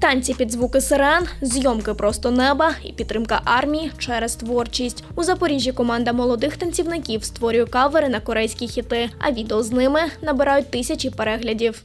Танці під звуки сирен, зйомки просто неба і підтримка армії через творчість. У Запоріжжі команда молодих танцівників створює кавери на корейські хіти, а відео з ними набирають тисячі переглядів.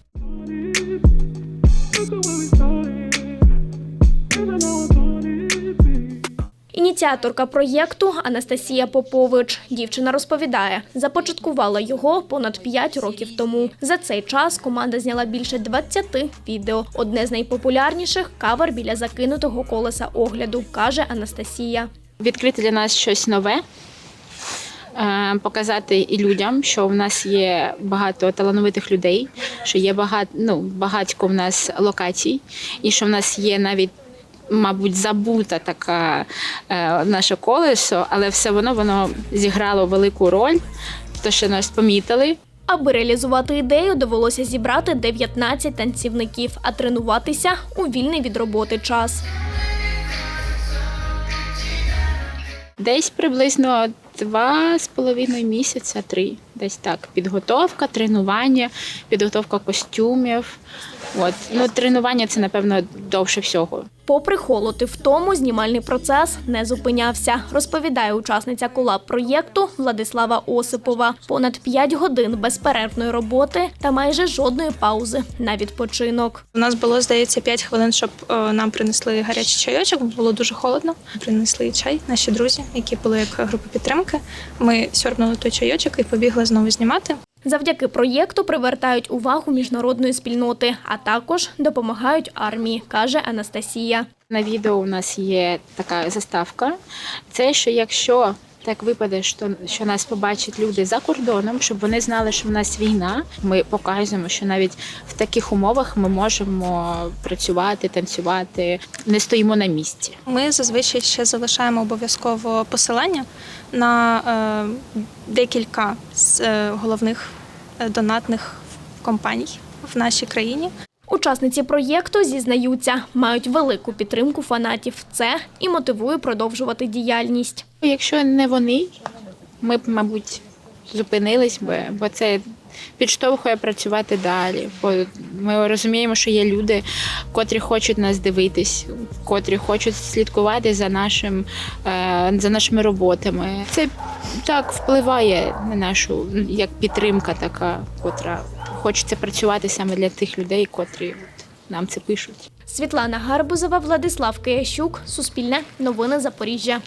Ініціаторка проєкту Анастасія Попович. Дівчина розповідає, започаткувала його понад 5 років тому. За цей час команда зняла більше 20 відео. Одне з найпопулярніших кавер біля закинутого колеса огляду, каже Анастасія. відкрити для нас щось нове, е, показати і людям, що в нас є багато талановитих людей, що є багато, ну, багатько в нас локацій, і що в нас є навіть. Мабуть, забута така е, наше колесо, але все воно воно зіграло велику роль, то що нас помітили. Аби реалізувати ідею, довелося зібрати 19 танцівників, а тренуватися у вільний від роботи час. Десь приблизно два з половиною місяця, три. Десь так. Підготовка, тренування, підготовка костюмів. От. Ну, тренування це, напевно, довше всього. Попри холод і втому, знімальний процес не зупинявся, розповідає учасниця колаб проєкту Владислава Осипова. Понад 5 годин безперервної роботи та майже жодної паузи на відпочинок. У нас було, здається, 5 хвилин, щоб е, нам принесли гарячий чайочок, було дуже холодно. Принесли чай, наші друзі, які були як група підтримки. Ми сьорбнули той чайочок і побігли знову знімати. Завдяки проєкту привертають увагу міжнародної спільноти, а також допомагають армії, каже Анастасія. На відео у нас є така заставка. Це що якщо так випаде, що, що нас побачать люди за кордоном, щоб вони знали, що в нас війна. Ми показуємо, що навіть в таких умовах ми можемо працювати, танцювати, не стоїмо на місці. Ми зазвичай ще залишаємо обов'язково посилання на е, декілька з е, головних донатних компаній в нашій країні. Учасниці проєкту зізнаються, мають велику підтримку фанатів. Це і мотивує продовжувати діяльність. Якщо не вони, ми б, мабуть, зупинились би, бо це підштовхує працювати далі. Бо ми розуміємо, що є люди, котрі хочуть нас дивитись, котрі хочуть слідкувати за нашим е, за нашими роботами. Це так впливає на нашу як підтримка, така, котра хочеться працювати саме для тих людей, котрі от, нам це пишуть. Світлана Гарбузова, Владислав Киящук, Суспільне, Новини Запоріжжя.